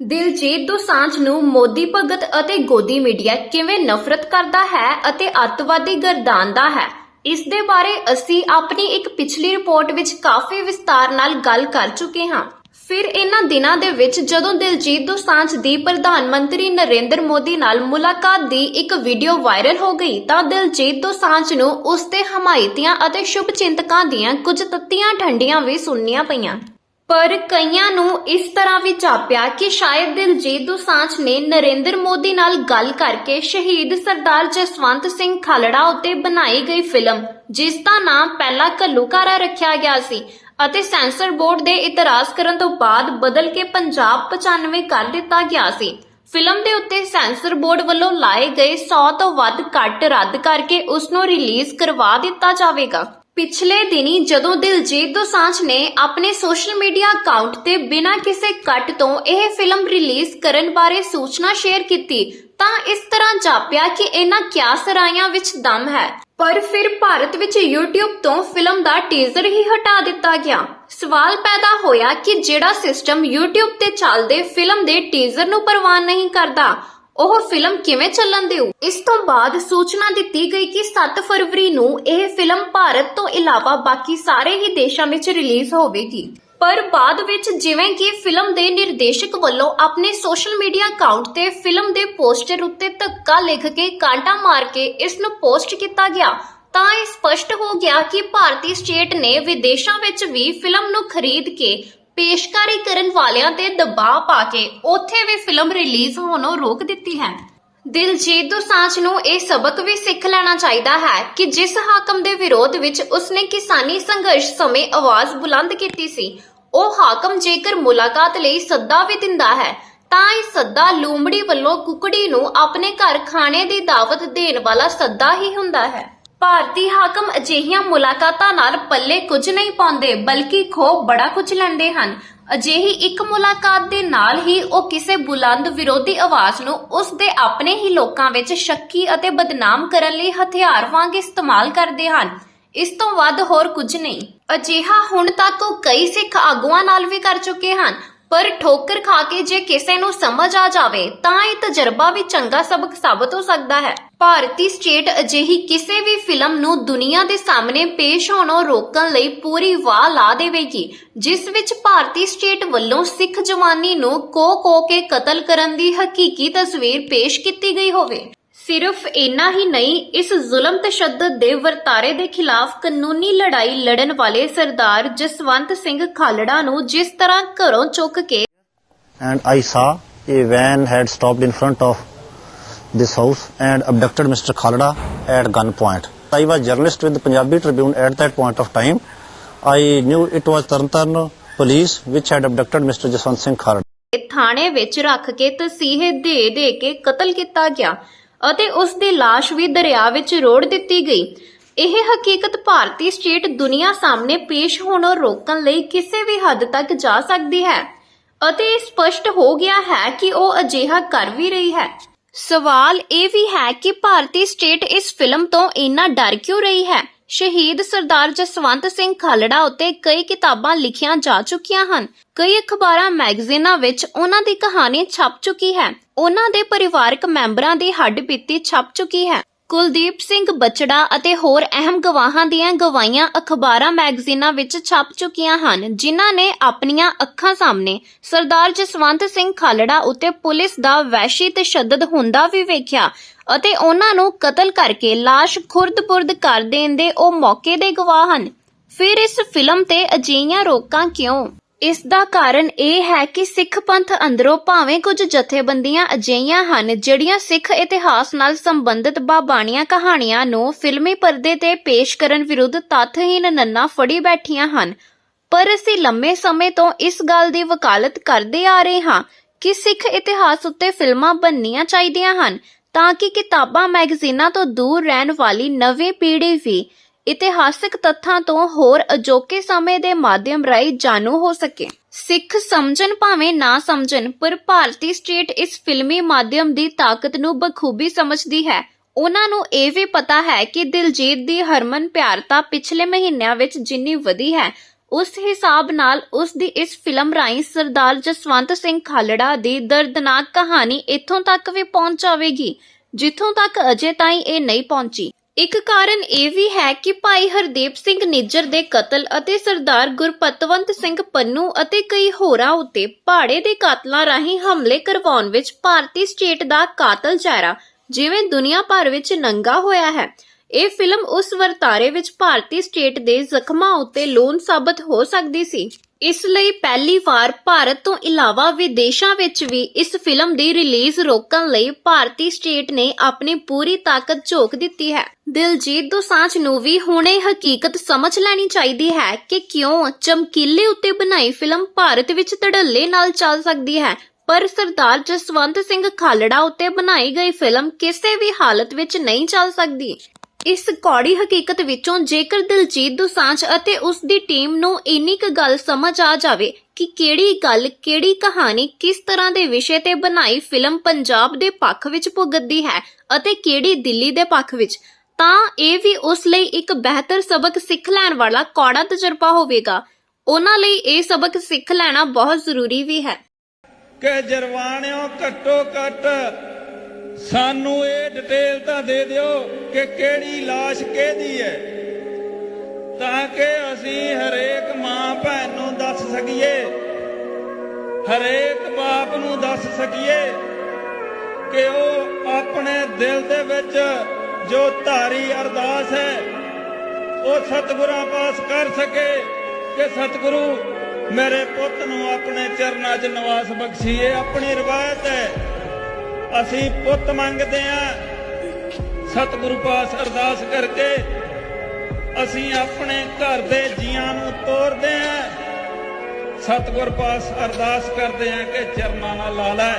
ਦਿਲਜੀਤ ਦੋਸਾਂਝ ਨੂੰ ਮੋਦੀ ਭਗਤ ਅਤੇ ਗੋਦੀ ਮੀਡੀਆ ਕਿਵੇਂ ਨਫ਼ਰਤ ਕਰਦਾ ਹੈ ਅਤੇ ਅੱਤਵਾਦੀ ਗਰਦਾਨਦਾ ਹੈ? ਇਸ ਦੇ ਬਾਰੇ ਅਸੀਂ ਆਪਣੀ ਇੱਕ ਪਿਛਲੀ ਰਿਪੋਰਟ ਵਿੱਚ ਕਾਫੀ ਵਿਸਤਾਰ ਨਾਲ ਗੱਲ ਕਰ ਚੁੱਕੇ ਹਾਂ। ਫਿਰ ਇਹਨਾਂ ਦਿਨਾਂ ਦੇ ਵਿੱਚ ਜਦੋਂ ਦਿਲਜੀਤ ਦੋਸਾਂਝ ਦੀ ਪ੍ਰਧਾਨ ਮੰਤਰੀ ਨਰਿੰਦਰ ਮੋਦੀ ਨਾਲ ਮੁਲਾਕਾਤ ਦੀ ਇੱਕ ਵੀਡੀਓ ਵਾਇਰਲ ਹੋ ਗਈ ਤਾਂ ਦਿਲਜੀਤ ਦੋਸਾਂਝ ਨੂੰ ਉਸ ਦੇ ਹਮਾਇਤੀਆਂ ਅਤੇ ਸ਼ੁਭ ਚਿੰਤਕਾਂ ਦੀਆਂ ਕੁਝ ਤੱਤੀਆਂ ਠੰਡੀਆਂ ਵੀ ਸੁਣਨੀਆਂ ਪਈਆਂ। ਪਰ ਕਈਆਂ ਨੂੰ ਇਸ ਤਰ੍ਹਾਂ ਵੀ ਚਾਪਿਆ ਕਿ ਸ਼ਾਇਦ ਦਿਲਜੀਤ ਦੋਸਾਂਝ ਨੇ ਨਰਿੰਦਰ ਮੋਦੀ ਨਾਲ ਗੱਲ ਕਰਕੇ ਸ਼ਹੀਦ ਸਰਦਾਰ ਜਸਵੰਤ ਸਿੰਘ ਖਾਲੜਾ ਉੱਤੇ ਬਣਾਈ ਗਈ ਫਿਲਮ, ਜਿਸ ਦਾ ਨਾਮ ਪਹਿਲਾਂ ਘੱਲੂਘਾਰਾ ਰੱਖਿਆ ਗਿਆ ਸੀ ਅਤੇ ਸੈਂਸਰ ਬੋਰਡ ਦੇ ਇਤਰਾਜ਼ ਕਰਨ ਤੋਂ ਬਾਅਦ ਬਦਲ ਕੇ ਪੰਜਾਬ 95 ਕਰ ਦਿੱਤਾ ਗਿਆ ਸੀ। ਫਿਲਮ ਦੇ ਉੱਤੇ ਸੈਂਸਰ ਬੋਰਡ ਵੱਲੋਂ ਲਾਏ ਗਏ 100 ਤੋਂ ਵੱਧ ਕੱਟ ਰੱਦ ਕਰਕੇ ਉਸ ਨੂੰ ਰਿਲੀਜ਼ ਕਰਵਾ ਦਿੱਤਾ ਜਾਵੇਗਾ। ਪਿਛਲੇ ਦਿਨੀ ਜਦੋਂ ਦਿਲਜੀਤ ਦੋਸਾਂਝ ਨੇ ਆਪਣੇ ਸੋਸ਼ਲ ਮੀਡੀਆ ਅਕਾਊਂਟ ਤੇ ਬਿਨਾਂ ਕਿਸੇ ਕੱਟ ਤੋਂ ਇਹ ਫਿਲਮ ਰਿਲੀਜ਼ ਕਰਨ ਬਾਰੇ ਸੂਚਨਾ ਸ਼ੇਅਰ ਕੀਤੀ, ਤਾਂ ਇਸ ਤਰ੍ਹਾਂ ਜਾਪਿਆ ਕਿ ਇਹਨਾਂ ਕਿਆ ਸਰਾਇਆਂ ਵਿੱਚ ਦਮ ਹੈ। ਪਰ ਫਿਰ ਭਾਰਤ ਵਿੱਚ YouTube ਤੋਂ ਫਿਲਮ ਦਾ ਟੀਜ਼ਰ ਹੀ ਹਟਾ ਦਿੱਤਾ ਗਿਆ। ਸਵਾਲ ਪੈਦਾ ਹੋਇਆ ਕਿ ਜਿਹੜਾ ਸਿਸਟਮ YouTube ਤੇ ਚੱਲਦੇ ਫਿਲਮ ਦੇ ਟੀਜ਼ਰ ਨੂੰ ਪ੍ਰਵਾਨ ਨਹੀਂ ਕਰਦਾ ਉਹ ਫਿਲਮ ਕਿਵੇਂ ਚੱਲਣ ਦਿਓ? ਇਸ ਤੋਂ ਬਾਅਦ ਸੂਚਨਾ ਦਿੱਤੀ ਗਈ ਕਿ 7 ਫਰਵਰੀ ਨੂੰ ਇਹ ਫਿਲਮ ਭਾਰਤ ਤੋਂ ਇਲਾਵਾ ਬਾਕੀ ਸਾਰੇ ਹੀ ਦੇਸ਼ਾਂ ਵਿੱਚ ਰਿਲੀਜ਼ ਹੋਵੇਗੀ। ਪਰ ਬਾਅਦ ਵਿੱਚ ਜਿਵੇਂ ਕਿ ਫਿਲਮ ਦੇ ਨਿਰਦੇਸ਼ਕ ਵੱਲੋਂ ਆਪਣੇ ਸੋਸ਼ਲ ਮੀਡੀਆ ਅਕਾਊਂਟ ਤੇ ਫਿਲਮ ਦੇ ਪੋਸਟਰ ਉੱਤੇ ਧੱਕਾ ਲਿਖ ਕੇ ਕਾਂਟਾ ਮਾਰ ਕੇ ਇਸ ਨੂੰ ਪੋਸਟ ਕੀਤਾ ਗਿਆ, ਤਾਂ ਇਹ ਸਪਸ਼ਟ ਹੋ ਗਿਆ ਕਿ ਭਾਰਤੀ ਸਟੇਟ ਨੇ ਵਿਦੇਸ਼ਾਂ ਵਿੱਚ ਵੀ ਫਿਲਮ ਨੂੰ ਖਰੀਦ ਕੇ ਪੇਸ਼ਕਾਰੀ ਕਰਨ ਵਾਲਿਆਂ ਤੇ ਦਬਾਅ ਪਾ ਕੇ ਉੱਥੇ ਵੀ ਫਿਲਮ ਰਿਲੀਜ਼ ਹੋਣੋਂ ਰੋਕ ਦਿੱਤੀ ਹੈ। ਦਿਲਜੀਤ ਦੋਸਾਂਝ ਨੂੰ ਇਹ ਸਬਕ ਵੀ ਸਿੱਖ ਲੈਣਾ ਚਾਹੀਦਾ ਹੈ ਕਿ ਜਿਸ ਹਾਕਮ ਦੇ ਵਿਰੋਧ ਵਿੱਚ ਉਸਨੇ ਕਿਸਾਨੀ ਸੰਘਰਸ਼ ਸਮੇਂ ਆਵਾਜ਼ ਬੁਲੰਦ ਕੀਤੀ ਸੀ, ਉਹ ਹਾਕਮ ਜੇਕਰ ਮੁਲਾਕਾਤ ਲਈ ਸੱਦਾ ਵੀ ਦਿੰਦਾ ਹੈ, ਤਾਂ ਇਹ ਸੱਦਾ ਲੂੰਬੜੀ ਵੱਲੋਂ ਕੁਕੜੀ ਨੂੰ ਆਪਣੇ ਘਰ ਖਾਣੇ ਦੀ ਦਾਵਤ ਦੇਣ ਵਾਲਾ ਸੱਦਾ ਹੀ ਹੁੰਦਾ ਹੈ। ਭਾਰਤੀ ਹਾਕਮ ਅਜਿਹੀਆਂ ਮੁਲਾਕਾਤਾਂ ਨਾਲ ਪੱਲੇ ਕੁਝ ਨਹੀਂ ਪਾਉਂਦੇ, ਬਲਕਿ ਖੋ ਬੜਾ ਕੁਝ ਲੈਂਦੇ ਹਨ। ਅਜਿਹੀ ਇੱਕ ਮੁਲਾਕਾਤ ਦੇ ਨਾਲ ਹੀ ਉਹ ਕਿਸੇ ਬੁਲੰਦ ਵਿਰੋਧੀ ਆਵਾਜ਼ ਨੂੰ ਉਸ ਦੇ ਆਪਣੇ ਹੀ ਲੋਕਾਂ ਵਿੱਚ ਸ਼ੱਕੀ ਅਤੇ ਬਦਨਾਮ ਕਰਨ ਲਈ ਹਥਿਆਰ ਵਾਂਗ ਇਸਤੇਮਾਲ ਕਰਦੇ ਹਨ। ਇਸ ਤੋਂ ਵੱਧ ਹੋਰ ਕੁਝ ਨਹੀਂ। ਅਜਿਹਾ ਹੁਣ ਤੱਕ ਉਹ ਕਈ ਸਿੱਖ ਆਗੂਆਂ ਨਾਲ ਵੀ ਕਰ ਚੁੱਕੇ ਹਨ, ਪਰ ਠੋਕਰ ਖਾ ਕੇ ਜੇ ਕਿਸੇ ਨੂੰ ਸਮਝ ਆ ਜਾਵੇ, ਤਾਂ ਇਹ ਤਜਰਬਾ ਵੀ ਚੰਗਾ ਸਬਕ ਸਾਬਤ ਹੋ ਸਕਦਾ ਹੈ। ਭਾਰਤੀ ਸਟੇਟ ਅਜਿਹੀ ਕਿਸੇ ਵੀ ਫਿਲਮ ਨੂੰ ਦੁਨੀਆ ਦੇ ਸਾਹਮਣੇ ਪੇਸ਼ ਹੋਣੋਂ ਰੋਕਣ ਲਈ ਪੂਰੀ ਵਾਹ ਲਾ ਦੇਵੇਗੀ, ਜਿਸ ਵਿੱਚ ਭਾਰਤੀ ਸਟੇਟ ਵੱਲੋਂ ਸਿੱਖ ਜਵਾਨੀ ਨੂੰ ਕੋ-ਕੋ ਕੇ ਕਤਲ ਕਰਨ ਦੀ ਹਕੀਕੀ ਤਸਵੀਰ ਪੇਸ਼ ਕੀਤੀ ਗਈ ਹੋਵੇ। ਸਿਰਫ ਇੰਨਾ ਹੀ ਨਹੀਂ, ਇਸ ਜ਼ੁਲਮ ਤਸ਼ੱਦਦ ਦੇ ਵਰਤਾਰੇ ਦੇ ਖਿਲਾਫ ਕਾਨੂੰਨੀ ਲੜਾਈ ਲੜਨ ਵਾਲੇ ਸਰਦਾਰ ਜਸਵੰਤ ਸਿੰਘ ਖਾਲੜਾ ਨੂੰ ਜਿਸ ਤਰ੍ਹਾਂ ਘਰੋਂ ਚੁੱਕ ਕੇ and I saw a van had stopped in front of this house and abducted Mr. Khalda at gunpoint. I was journalist with the Punjabi Tribune at that point of time. I knew it was Tarntarn police which had abducted Mr. Jaswant Singh Khalda. ਥਾਣੇ ਵਿੱਚ ਰੱਖ ਕੇ ਤਸੀਹੇ ਦੇ ਦੇ ਕੇ ਕਤਲ ਕੀਤਾ ਗਿਆ ਅਤੇ ਉਸ ਦੀ ਲਾਸ਼ ਵੀ ਦਰਿਆ ਵਿੱਚ ਰੋੜ ਦਿੱਤੀ ਗਈ ਇਹ ਹਕੀਕਤ ਭਾਰਤੀ ਸਟੇਟ ਦੁਨੀਆ ਸਾਹਮਣੇ ਪੇਸ਼ ਹੋਣੋਂ ਰੋਕਣ ਲਈ ਕਿਸੇ ਵੀ ਹੱਦ ਤੱਕ ਜਾ ਸਕਦੀ ਹੈ ਅਤੇ ਇਹ ਸਪਸ਼ਟ ਹੋ ਗਿਆ ਹੈ ਕਿ ਉਹ ਅਜਿਹਾ ਕਰ ਵੀ ਰਹੀ ਹੈ ਸਵਾਲ ਇਹ ਵੀ ਹੈ ਕਿ ਭਾਰਤੀ ਸਟੇਟ ਇਸ ਫਿਲਮ ਤੋਂ ਇੰਨਾ ਡਰ ਕਿਉਂ ਰਹੀ ਹੈ? ਸ਼ਹੀਦ ਸਰਦਾਰ ਜਸਵੰਤ ਸਿੰਘ ਖਾਲੜਾ ਉੱਤੇ ਕਈ ਕਿਤਾਬਾਂ ਲਿਖੀਆਂ ਜਾ ਚੁੱਕੀਆਂ ਹਨ। ਕਈ ਅਖਬਾਰਾਂ, ਮੈਗਜ਼ੀਨਾਂ ਵਿੱਚ ਉਹਨਾਂ ਦੀ ਕਹਾਣੀ ਛਪ ਚੁੱਕੀ ਹੈ। ਉਹਨਾਂ ਦੇ ਪਰਿਵਾਰਕ ਮੈਂਬਰਾਂ ਦੀ ਹੱਡ ਬੀਤੀ ਛਪ ਚੁੱਕੀ ਹੈ। ਕੁਲਦੀਪ ਸਿੰਘ ਬਚੜਾ ਅਤੇ ਹੋਰ ਅਹਿਮ ਗਵਾਹਾਂ ਦੀਆਂ ਗਵਾਹੀਆਂ ਅਖਬਾਰਾਂ, ਮੈਗਜ਼ੀਨਾਂ ਵਿੱਚ ਛਪ ਚੁੱਕੀਆਂ ਹਨ, ਜਿਨ੍ਹਾਂ ਨੇ ਆਪਣੀਆਂ ਅੱਖਾਂ ਸਾਹਮਣੇ ਸਰਦਾਰ ਜਸਵੰਤ ਸਿੰਘ ਖਾਲੜਾ ਉੱਤੇ ਪੁਲਿਸ ਦਾ ਵੈਸ਼ੀ ਤਸ਼ੱਦਦ ਹੁੰਦਾ ਵੀ ਵੇਖਿਆ ਅਤੇ ਉਹਨਾਂ ਨੂੰ ਕਤਲ ਕਰਕੇ ਲਾਸ਼ ਖੁਰਦ-ਪੁਰਦ ਕਰ ਦੇਣ ਦੇ ਉਹ ਮੌਕੇ ਦੇ ਗਵਾਹ ਹਨ। ਫਿਰ ਇਸ ਫਿਲਮ ਤੇ ਅਜਿਹੀਆਂ ਰੋਕਾਂ ਕਿਉਂ? ਇਸ ਦਾ ਕਾਰਨ ਇਹ ਹੈ ਕਿ ਸਿੱਖ ਪੰਥ ਅੰਦਰੋਂ ਭਾਵੇਂ ਕੁਝ ਜਥੇਬੰਦੀਆਂ ਅਜਿਹੀਆਂ ਹਨ ਜਿਹੜੀਆਂ ਸਿੱਖ ਇਤਿਹਾਸ ਨਾਲ ਸੰਬੰਧਿਤ ਬਾਬਾਣੀਆਂ ਕਹਾਣੀਆਂ ਨੂੰ ਫਿਲਮੀ ਪਰਦੇ ਤੇ ਪੇਸ਼ ਕਰਨ ਵਿਰੁੱਧ ਤੱਥਹੀਣ ਨੰਨਾ ਫੜੀ ਬੈਠੀਆਂ ਹਨ। ਪਰ ਅਸੀਂ ਲੰਮੇ ਸਮੇਂ ਤੋਂ ਇਸ ਗੱਲ ਦੀ ਵਕਾਲਤ ਕਰਦੇ ਆ ਰਹੇ ਹਾਂ ਕਿ ਸਿੱਖ ਇਤਿਹਾਸ ਉੱਤੇ ਫਿਲਮਾਂ ਬਣਨੀਆਂ ਚਾਹੀਦੀਆਂ ਹਨ ਤਾਂ ਕਿ ਕਿਤਾਬਾਂ, ਮੈਗਜ਼ੀਨਾਂ ਤੋਂ ਦੂਰ ਰਹਿਣ ਵਾਲੀ ਨਵੀਂ ਪੀੜ੍ਹੀ ਵੀ ਇਤਿਹਾਸਕ ਤੱਥਾਂ ਤੋਂ ਹੋਰ ਅਜੋਕੇ ਸਮੇਂ ਦੇ ਮਾਧਿਅਮ ਰਾਹੀਂ ਜਾਣੂ ਹੋ ਸਕੇ। ਸਿੱਖ ਸਮਝਣ ਭਾਵੇਂ ਨਾ ਸਮਝਣ, ਪਰ ਭਾਰਤੀ ਸਟੇਟ ਇਸ ਫਿਲਮੀ ਮਾਧਿਅਮ ਦੀ ਤਾਕਤ ਨੂੰ ਬਖੂਬੀ ਸਮਝਦੀ ਹੈ। ਉਹਨਾਂ ਨੂੰ ਇਹ ਵੀ ਪਤਾ ਹੈ ਕਿ ਦਿਲਜੀਤ ਦੀ ਹਰਮਨ ਪਿਆਰਤਾ ਪਿਛਲੇ ਮਹੀਨਿਆਂ ਵਿੱਚ ਜਿੰਨੀ ਵਧੀ ਹੈ, ਉਸ ਹਿਸਾਬ ਨਾਲ ਉਸ ਦੀ ਇਸ ਫਿਲਮ ਰਾਹੀਂ ਸਰਦਾਰ ਜਸਵੰਤ ਸਿੰਘ ਖਾਲੜਾ ਦੀ ਦਰਦਨਾਕ ਕਹਾਣੀ ਇੱਥੋਂ ਤੱਕ ਵੀ ਪਹੁੰਚ ਜਾਵੇਗੀ, ਜਿੱਥੋਂ ਤੱਕ ਅਜੇ ਤਾਈਂ ਇਹ ਨਹੀਂ ਪਹੁੰਚੀ। ਇੱਕ ਕਾਰਨ ਇਹ ਵੀ ਹੈ ਕਿ ਭਾਈ ਹਰਦੀਪ ਸਿੰਘ ਨਿੱਜਰ ਦੇ ਕਤਲ ਅਤੇ ਸਰਦਾਰ ਗੁਰਪਤਵੰਤ ਸਿੰਘ ਪੰਨੂ ਅਤੇ ਕਈ ਹੋਰਾਂ ਉੱਤੇ ਪਹਾੜੇ ਦੇ ਕਾਤਲਾਂ ਰਾਹੀਂ ਹਮਲੇ ਕਰਵਾਉਣ ਵਿੱਚ ਭਾਰਤੀ ਸਟੇਟ ਦਾ ਕਾਤਲ ਚਿਹਰਾ ਜਿਵੇਂ ਦੁਨੀਆ ਭਰ ਵਿੱਚ ਨੰਗਾ ਹੋਇਆ ਹੈ। ਇਹ ਫਿਲਮ ਉਸ ਵਰਤਾਰੇ ਵਿੱਚ ਭਾਰਤੀ ਸਟੇਟ ਦੇ ਜ਼ਖਮਾਂ ਉੱਤੇ ਲੋਨ ਸਾਬਤ ਹੋ ਸਕਦੀ ਸੀ। ਇਸ ਲਈ ਪਹਿਲੀ ਵਾਰ ਭਾਰਤ ਤੋਂ ਇਲਾਵਾ ਵਿਦੇਸ਼ਾਂ ਵਿੱਚ ਵੀ ਇਸ ਫਿਲਮ ਦੀ ਰਿਲੀਜ਼ ਰੋਕਣ ਲਈ ਭਾਰਤੀ ਸਟੇਟ ਨੇ ਆਪਣੀ ਪੂਰੀ ਤਾਕਤ ਝੋਕ ਦਿੱਤੀ ਹੈ। ਦਿਲਜੀਤ ਦੋਸਾਂਝ ਨੂੰ ਵੀ ਹੁਣੇ ਹਕੀਕਤ ਸਮਝ ਲੈਣੀ ਚਾਹੀਦੀ ਹੈ ਕਿ ਕਿਉਂ ਚਮਕੀਲੇ ਉੱਤੇ ਬਣਾਈ ਫਿਲਮ ਭਾਰਤ ਵਿੱਚ ਧੜੱਲੇ ਨਾਲ ਚੱਲ ਸਕਦੀ ਹੈ। ਪਰ ਸਰਦਾਰ ਜਸਵੰਤ ਸਿੰਘ ਖਾਲੜਾ ਉੱਤੇ ਬਣਾਈ ਗਈ ਫਿਲਮ ਕਿਸੇ ਵੀ ਹਾਲਤ ਵਿੱਚ ਨਹੀਂ ਚੱਲ ਸਕਦੀ। ਇਸ ਕੌੜੀ ਹਕੀਕਤ ਵਿੱਚੋਂ ਜੇਕਰ ਦਿਲਜੀਤ ਦੋਸਾਂਝ ਅਤੇ ਉਸ ਦੀ ਟੀਮ ਨੂੰ ਇੰਨੀ ਕੁ ਗੱਲ ਸਮਝ ਆ ਜਾਵੇ ਕਿ ਕਿਹੜੀ ਗੱਲ, ਕਿਹੜੀ ਕਹਾਣੀ ਕਿਸ ਤਰ੍ਹਾਂ ਦੇ ਵਿਸ਼ੇ ਤੇ ਬਣਾਈ ਫਿਲਮ ਪੰਜਾਬ ਦੇ ਪੱਖ ਵਿੱਚ ਭੁਗਤਦੀ ਹੈ ਅਤੇ ਕਿਹੜੀ ਦਿੱਲੀ ਦੇ ਪੱਖ ਵਿੱਚ, ਤਾਂ ਇਹ ਵੀ ਉਸ ਲਈ ਇੱਕ ਬਿਹਤਰ ਸਬਕ ਸਿੱਖ ਲੈਣ ਵਾਲਾ ਕੌੜਾ ਤਜਰਬਾ ਹੋਵੇਗਾ। ਉਹਨਾਂ ਲਈ ਇਹ ਸਬਕ ਸਿੱਖ ਲੈਣਾ ਬਹੁਤ ਜ਼ਰੂਰੀ ਵੀ ਹੈ। ਕਿ ਜਰਵਾਣਿਓ ਘੱਟੋ ਘੱਟ ਸਾਨੂੰ ਇਹ ਡਿਟੇਲ ਤਾਂ ਦੇ ਦਿਓ ਕਿ ਕਿਹੜੀ লাশ ਕਿਹਦੀ ਹੈ, ਤਾਂ ਕਿ ਅਸੀਂ ਹਰੇਕ ਮਾਂ ਭੈਣ ਨੂੰ ਦੱਸ ਸਕੀਏ, ਹਰੇਕ ਬਾਪ ਨੂੰ ਦੱਸ ਸਕੀਏ ਕਿ ਉਹ ਆਪਣੇ ਦਿਲ ਦੇ ਵਿੱਚ ਜੋ ਧਾਰੀ ਅਰਦਾਸ ਹੈ, ਉਹ ਸਤਿਗੁਰਾਂ ਪਾਸ ਕਰ ਸਕੇ ਕਿ ਸਤਿਗੁਰੂ ਮੇਰੇ ਪੁੱਤ ਨੂੰ ਆਪਣੇ ਚਰਨਾਂ 'ਚ ਨਿਵਾਸ ਬਖਸ਼ੀਏ, ਆਪਣੀ ਰਵਾਇਤ ਹੈ। ਅਸੀਂ ਪੁੱਤ ਮੰਗਦੇ ਆਂ। ਸਤਿਗੁਰੂ ਪਾਸ ਅਰਦਾਸ ਕਰਕੇ ਅਸੀਂ ਆਪਣੇ ਘਰ ਦੇ ਜੀਆਂ ਨੂੰ ਤੋਰਦੇ ਆਂ। ਸਤਿਗੁਰ ਪਾਸ ਅਰਦਾਸ ਕਰਦੇ ਆਂ ਕਿ ਚਰਨਾਂ ਨਾਲ ਲਾ ਲੈ।